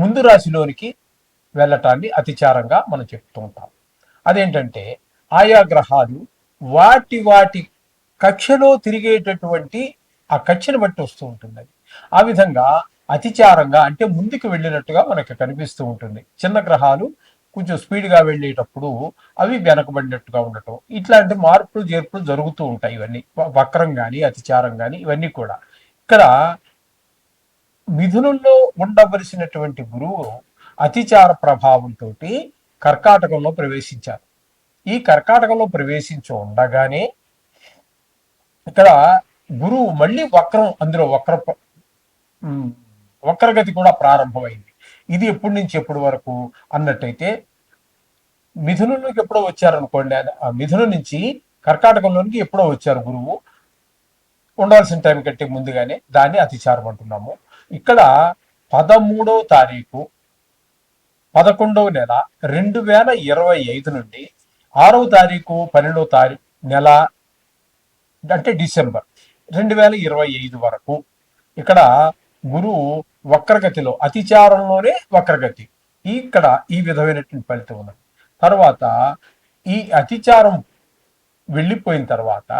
ముందు రాశిలోనికి వెళ్ళటాన్ని అతిచారంగా మనం చెప్తూ ఉంటాం. అదేంటంటే ఆయా గ్రహాలు వాటి వాటి కక్షలో తిరిగేటటువంటి ఆ కక్షను బట్టి వస్తూ ఉంటుంది అది. ఆ విధంగా అతిచారంగా అంటే ముందుకు వెళ్ళినట్టుగా మనకి కనిపిస్తూ ఉంటుంది. చిన్న గ్రహాలు కొంచెం స్పీడ్గా వెళ్ళేటప్పుడు అవి వెనకబడినట్టుగా ఉండటం. ఇట్లాంటి మార్పులు చేర్పులు జరుగుతూ ఉంటాయి ఇవన్నీ. వక్రం కానీ అతిచారం కానీ ఇవన్నీ కూడా. ఇక్కడ మిథునంలో ఉండవలసినటువంటి గురువు అతిచార ప్రభావంతో కర్కాటకంలో ప్రవేశించారు. ఈ కర్కాటకంలో ప్రవేశించి ఉండగానే ఇక్కడ గురువు మళ్ళీ వక్రం అందులో వక్ర వక్రగతి కూడా ప్రారంభమైంది. ఇది ఎప్పటి నుంచి ఎప్పటి వరకు అన్నట్టయితే మిథునంలోకి ఎప్పుడో వచ్చారనుకోండి ఆ మిథునం నుంచి కర్కాటకంలోనికి ఎప్పుడో వచ్చారు గురువు ఉండాల్సిన టైం కంటే ముందుగానే దాన్ని అతిచారం అంటున్నాము. ఇక్కడ పదమూడవ తారీఖు పదకొండవ నెల రెండు వేల ఇరవై ఐదు నుండి ఆరవ తారీఖు పన్నెండవ తారీఖు నెల అంటే డిసెంబర్ రెండు వేల ఇరవై ఐదు వరకు ఇక్కడ గురువు వక్రగతిలో అతిచారంలోనే వక్రగతి. ఇక్కడ ఈ విధమైనటువంటి ఫలితం ఉన్నది. తర్వాత ఈ అతిచారం వెళ్ళిపోయిన తర్వాత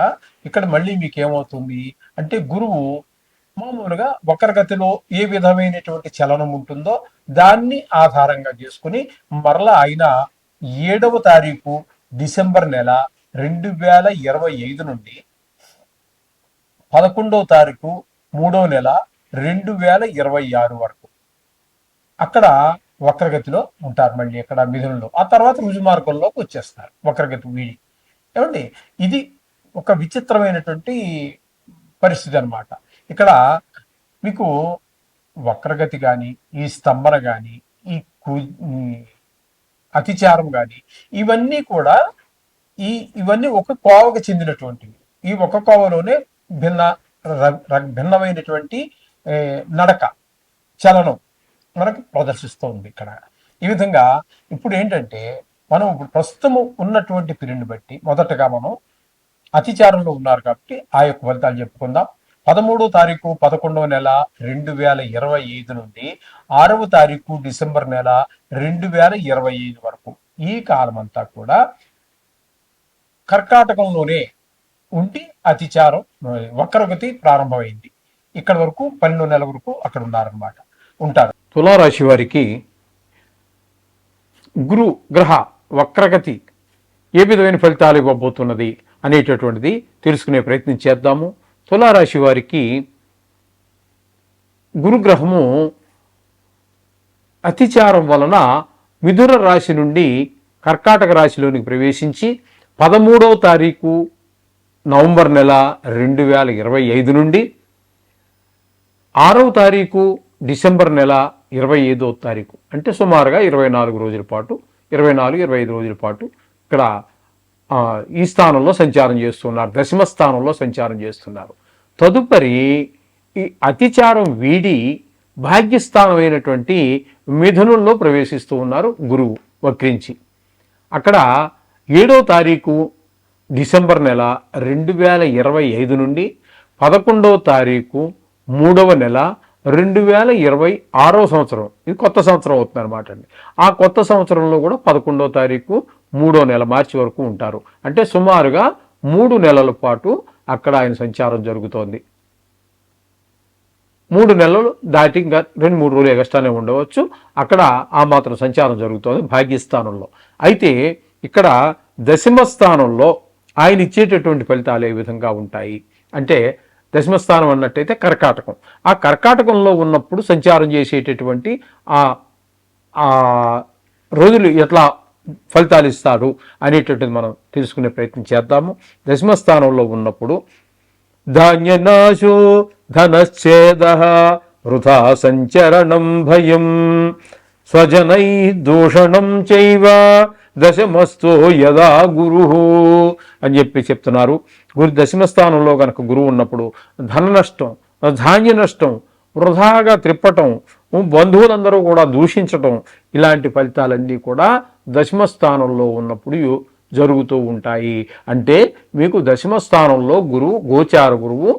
ఇక్కడ మళ్ళీ మీకు ఏమవుతుంది అంటే గురువు మామూలుగా వక్రగతిలో ఏ విధమైనటువంటి చలనం ఉంటుందో దాన్ని ఆధారంగా చేసుకుని మరలా ఆయన ఏడవ తారీఖు డిసెంబర్ నెల రెండు వేల ఇరవై ఐదు నుండి పదకొండవ తారీఖు మూడవ నెల రెండు వేల ఇరవై ఆరు వరకు అక్కడ వక్రగతిలో ఉంటారు మళ్ళీ అక్కడ మిథునంలో. ఆ తర్వాత రుజు మార్గంలోకి వచ్చేస్తారు వక్రగతి వీడి. ఏమండి? ఇది ఒక విచిత్రమైనటువంటి పరిస్థితి అన్నమాట. ఇక్కడ మీకు వక్రగతి కానీ ఈ స్తంభన కానీ ఈ కు అతిచారం కానీ ఇవన్నీ కూడా ఈ ఇవన్నీ ఒక కోవకు చెందినటువంటివి. ఈ ఒక కోవలోనే భిన్న ర- ర- భిన్నమైనటువంటి నడక చలనం మనకు ప్రదర్శిస్తోంది ఇక్కడ. ఈ విధంగా ఇప్పుడు ఏంటంటే మనం ఇప్పుడు ప్రస్తుతము ఉన్నటువంటి పీరియడ్ని బట్టి మొదటగా మనం అతిచారంలో ఉన్నారు కాబట్టి ఆ యొక్క ఫలితాలు చెప్పుకుందాం. పదమూడో తారీఖు పదకొండవ నెల రెండు వేల ఇరవై ఐదు నుండి ఆరవ తారీఖు డిసెంబర్ నెల రెండు వేల ఇరవై ఐదు వరకు. ఈ కాలం అంతా కూడా కర్కాటకంలోనే ఉండి అతిచారం వక్రగతి ప్రారంభమైంది. ఇక్కడ వరకు పన్నెండు నెలల వరకు అక్కడ ఉన్నారనమాట ఉంటారు. తులారాశి వారికి గురు గ్రహ వక్రగతి ఏ విధమైన ఫలితాలు ఇవ్వబోతున్నది అనేటటువంటిది తెలుసుకునే ప్రయత్నం చేద్దాము. తులారాశి వారికి గురుగ్రహము అతిచారం వలన మిథున రాశి నుండి కర్కాటక రాశిలోనికి ప్రవేశించి పదమూడవ తారీఖు నవంబర్ నెల రెండు వేల ఇరవై ఐదు నుండి ఆరవ తారీఖు డిసెంబర్ నెల ఇరవై ఐదో తారీఖు. అంటే సుమారుగా ఇరవై నాలుగు రోజుల పాటు ఇరవై నాలుగు ఇరవై ఐదు రోజుల పాటు ఇక్కడ ఈ స్థానంలో సంచారం చేస్తున్నారు దశమ స్థానంలో సంచారం చేస్తున్నారు. తదుపరి ఈ అతిచారం వీడి భాగ్యస్థానమైనటువంటి మిథునంలో ప్రవేశిస్తూ ఉన్నారు గురువు వక్రించి. అక్కడ ఏడో తారీఖు డిసెంబర్ నెల రెండు వేల ఇరవై ఐదు నుండి పదకొండవ తారీఖు మూడవ నెల రెండు వేల ఇరవై ఆరో సంవత్సరం. ఇది కొత్త సంవత్సరం అవుతుంది అనమాట అండి. ఆ కొత్త సంవత్సరంలో కూడా పదకొండవ తారీఖు మూడో నెల మార్చి వరకు ఉంటారు. అంటే సుమారుగా మూడు నెలల పాటు అక్కడ ఆయన సంచారం జరుగుతోంది. మూడు నెలలు దాటి ఇంకా రెండు మూడు రోజులు ఎగస్ట్రానే ఉండవచ్చు. అక్కడ ఆ మాత్రం సంచారం జరుగుతోంది భాగ్యస్థానంలో. అయితే ఇక్కడ దశమస్థానంలో ఆయన ఇచ్చేటటువంటి ఫలితాలు ఏ విధంగా ఉంటాయి? అంటే దశమస్థానం అన్నట్టయితే కర్కాటకం. ఆ కర్కాటకంలో ఉన్నప్పుడు సంచారం చేసేటటువంటి ఆ రోజులు ఎట్లా ఫలితాలు ఇస్తాడు అనేటటువంటిది మనం తెలుసుకునే ప్రయత్నం చేద్దాము. దశమ స్థానంలో ఉన్నప్పుడు ధాన్యనాశో ధనశ్చేద వృధా సంచరణం భయం స్వజనై దూషణం చైవ దశమస్తో యదా గురు అని చెప్పి చెప్తున్నారు. గురు దశమ స్థానంలో కనుక గురువు ఉన్నప్పుడు ధన నష్టం ధాన్య నష్టం వృధాగా త్రిప్పటం బంధువులందరూ కూడా దూషించటం ఇలాంటి ఫలితాలన్నీ కూడా దశమ స్థానంలో ఉన్నప్పుడు జరుగుతూ ఉంటాయి. అంటే మీకు దశమ స్థానంలో గురువు గోచార గురువు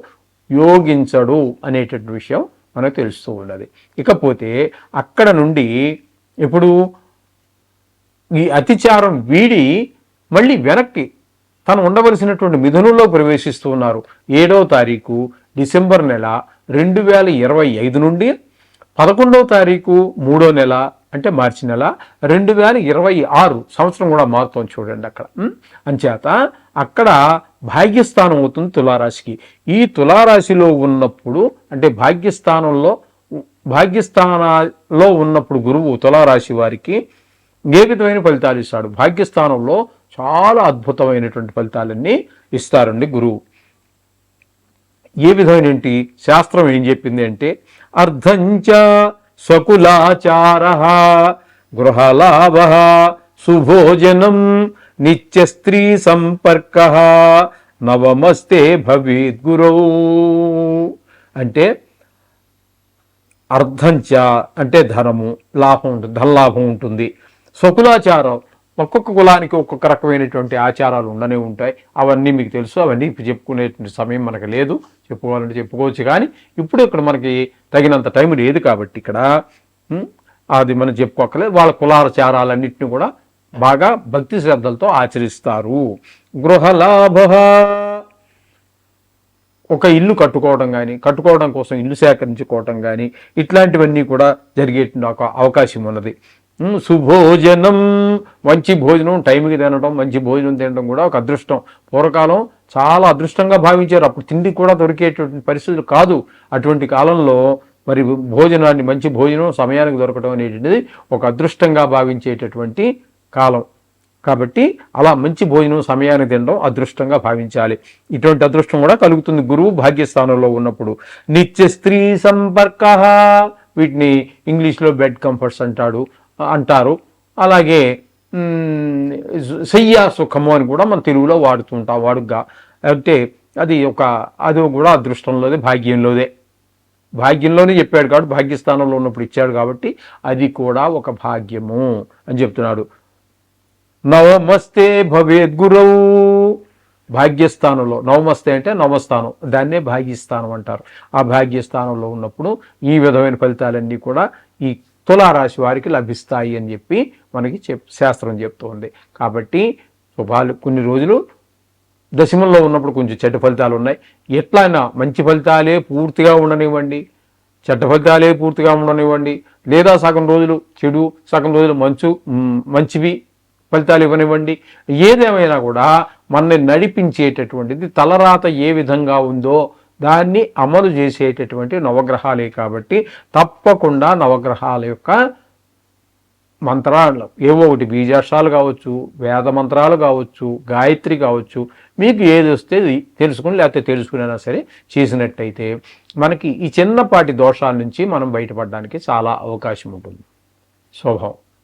యోగించడు అనేటటువంటి విషయం మనకు తెలుస్తూ ఉన్నది. ఇకపోతే అక్కడ నుండి ఇప్పుడు ఈ అతిచారం వీడి మళ్ళీ వెనక్కి తను ఉండవలసినటువంటి మిథునంలో ప్రవేశిస్తూ ఉన్నారు. ఏడవ తారీఖు డిసెంబర్ నెల రెండు వేల ఇరవై ఐదు నుండి పదకొండవ తారీఖు మూడో నెల అంటే మార్చి నెల రెండు వేల ఇరవై ఆరు సంవత్సరం కూడా మారుతోంది చూడండి అక్కడ. అంచేత అక్కడ భాగ్యస్థానం అవుతుంది తులారాశికి. ఈ తులారాశిలో ఉన్నప్పుడు అంటే భాగ్యస్థానంలో భాగ్యస్థానాల్లో ఉన్నప్పుడు గురువు తులారాశి వారికి ఏ విధమైన ఫలితాలు ఇస్తాడు? భాగ్యస్థానంలో చాలా అద్భుతమైనటువంటి ఫలితాలన్నీ ఇస్తారండి గురువు. ఏ విధమైనటువంటి శాస్త్రం ఏం చెప్పింది అంటే అర్ధంచ స్వకులాచార గృహలాభ సుభోజనం నిత్య స్త్రీ సంపర్క నవమస్తే భవేద్ గురౌ. అంటే అర్ధంచ అంటే ధనము లాభం ఉంటుంది ధనలాభం ఉంటుంది. స్వకులాచారం ఒక్కొక్క కులానికి ఒక్కొక్క రకమైనటువంటి ఆచారాలు ఉండనే ఉంటాయి. అవన్నీ మీకు తెలుసు. అవన్నీ ఇప్పుడు చెప్పుకునేటువంటి సమయం మనకు లేదు. చెప్పుకోవాలంటే చెప్పుకోవచ్చు కానీ ఇప్పుడు ఇక్కడ మనకి తగినంత టైం లేదు కాబట్టి ఇక్కడ అది మనం చెప్పుకోకలేదు వాళ్ళ కులాచారాలన్నింటినీ కూడా బాగా భక్తి శ్రద్ధలతో ఆచరిస్తారు. గృహలాభ ఒక ఇల్లు కట్టుకోవడం కానీ కట్టుకోవడం కోసం ఇల్లు సేకరించుకోవడం కానీ ఇట్లాంటివన్నీ కూడా జరిగేటువంటి ఒక అవకాశం ఉన్నది. సుభోజనం. మంచి భోజనం టైంకి తినడం మంచి భోజనం తినడం కూడా ఒక అదృష్టం. పూర్వకాలం చాలా అదృష్టంగా భావించారు. అప్పుడు తిండి కూడా దొరికేటువంటి పరిస్థితులు కాదు. అటువంటి కాలంలో మరి భోజనాన్ని మంచి భోజనం సమయానికి దొరకడం అనేటువంటిది ఒక అదృష్టంగా భావించేటటువంటి కాలం. కాబట్టి అలా మంచి భోజనం సమయానికి తినడం అదృష్టంగా భావించాలి. ఇటువంటి అదృష్టం కూడా కలుగుతుంది గురువు భాగ్యస్థానంలో ఉన్నప్పుడు. నిత్య స్త్రీ సంపర్క వీటిని ఇంగ్లీష్లో బెడ్ కంఫర్ట్స్ అంటాడు. అంటారు. అలాగే మ్, శయ్యా సుఖము అని కూడా మన తెలుగులో వాడుతుంటాం వాడుగా అంటే అది ఒక అది కూడా అదృష్టంలోదే భాగ్యంలోదే భాగ్యంలోనే చెప్పాడు కాబట్టి భాగ్యస్థానంలో ఉన్నప్పుడు ఇచ్చాడు కాబట్టి అది కూడా ఒక భాగ్యము అని చెప్తున్నాడు. నవమస్తే భవేద్ గురవు భాగ్యస్థానంలో నవమస్తే అంటే నవస్థానం దాన్నే భాగ్యస్థానం అంటారు. ఆ భాగ్యస్థానంలో ఉన్నప్పుడు ఈ విధమైన ఫలితాలన్నీ కూడా ఈ తులారాశి వారికి లభిస్తాయి అని చెప్పి మనకి చెప్ శాస్త్రం చెప్తోంది. కాబట్టి శుభాలు కొన్ని రోజులు దశమంలో ఉన్నప్పుడు కొంచెం చెడ్డ ఫలితాలు ఉన్నాయి. ఎట్లయినా మంచి ఫలితాలే పూర్తిగా ఉండనివ్వండి. చెడ్డ ఫలితాలే పూర్తిగా ఉండనివ్వండి. లేదా సగం రోజులు చెడు సగం రోజులు మంచు మంచివి ఫలితాలు ఇవ్వనివ్వండి. ఏదేమైనా కూడా మనల్ని నడిపించేటటువంటిది తలరాత ఏ విధంగా ఉందో దాన్ని అమలు చేసేటటువంటి నవగ్రహాలే కాబట్టి తప్పకుండా నవగ్రహాల యొక్క మంత్రాలు. ఏవో ఒకటి బీజాక్షాలు కావచ్చు వేద మంత్రాలు కావచ్చు గాయత్రి కావచ్చు మీకు ఏది వస్తే తెలుసుకుని లేకపోతే తెలుసుకునైనా సరే చేసినట్టయితే మనకి ఈ చిన్నపాటి దోషాల నుంచి మనం బయటపడడానికి చాలా అవకాశం ఉంటుంది. స్వభావం.